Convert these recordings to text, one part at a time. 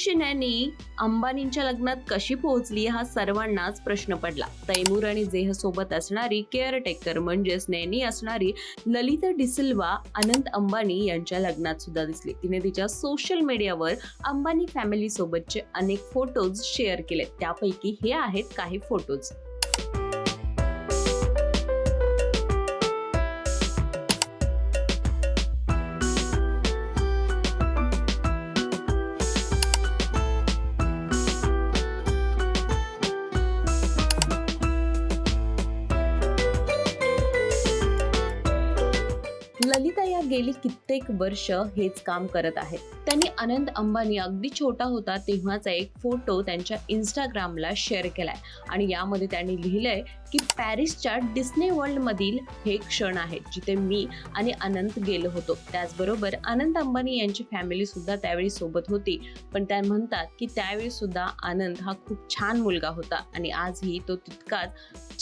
अभिषेकची अंबानींच्या लग्नात कशी पोहोचली हा सर्वांनाच प्रश्न पडला. तैमूर आणि जेह सोबत असणारी केअरटेकर म्हणजेच नैनी असणारी ललिता डिसिल्वा अनंत अंबानी यांच्या लग्नात सुद्धा दिसली. तिने तिच्या सोशल मीडियावर अंबानी फॅमिली सोबतचे अनेक फोटोज शेअर केले त्यापैकी हे आहेत काही फोटोज. ललिता या गेली कित्येक वर्ष हेच काम करत आहेत. त्यांनी अनंत अंबानी अगदी छोटा होता तेव्हाचा एक फोटो त्यांच्या इंस्टाग्रामला शेअर केलाय. आणि यामध्ये त्यांनी लिहिलंय की पॅरिसच्या डिस्ने वर्ल्ड मधील हे क्षण आहेत जिथे मी आणि अनंत गेलो होतो. त्याचबरोबर अनंत अंबानी यांची फॅमिली सुद्धा त्यावेळी सोबत होती. पण त्या म्हणतात की त्यावेळी सुद्धा आनंद हा खूप छान मुलगा होता. आणि आजही तो तितकाच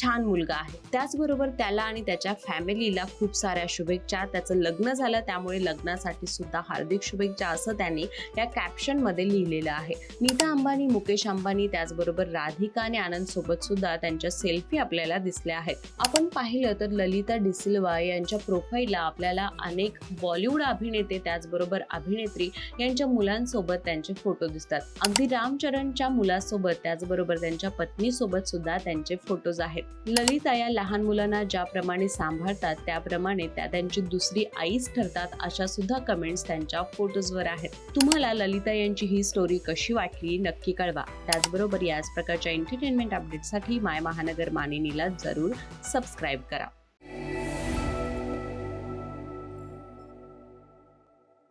छान मुलगा आहे. त्याचबरोबर त्याला आणि त्याच्या फॅमिलीला खूप साऱ्या शुभेच्छा. त्याचं लग्न झालं त्यामुळे लग्नासाठी सुद्धा हार्दिक शुभेच्छा असं त्यांनी या कॅप्शनमध्ये लिहिलेलं आहे. नीता अंबानी मुकेश अंबानी त्याचबरोबर राधिका आणि आनंद सोबत सुद्धा त्यांच्या सेल्फी आपल्याला दिसल्या आहेत. आपण पाहिलं तर ललिता डिसिल्वा यांच्या प्रोफाईलला आपल्याला अनेक बॉलिवूड अभिनेते त्याचबरोबर अभिनेत्री यांच्या मुलांसोबत त्यांचे फोटो दिसतात. अगदी रामचरणच्या मुलासोबत त्याचबरोबर त्यांच्या पत्नीसोबत सुद्धा त्यांचे फोटोज आहेत. ललिता या लहान मुलांना ज्याप्रमाणे सांभाळतात त्याप्रमाणे त्या त्यांची दुसरी आईच ठरतात अशा सुद्धा कमेंट्स त्यांच्या फोटोजवर आहेत. तुम्हाला ललिता यांची ही स्टोरी कशी वाटली नक्की कळवा. त्याचबरोबर याच प्रकारच्या एंटरटेनमेंट अपडेटसाठी माय महानगर मानिनीला जरूर सबस्क्राईब करा.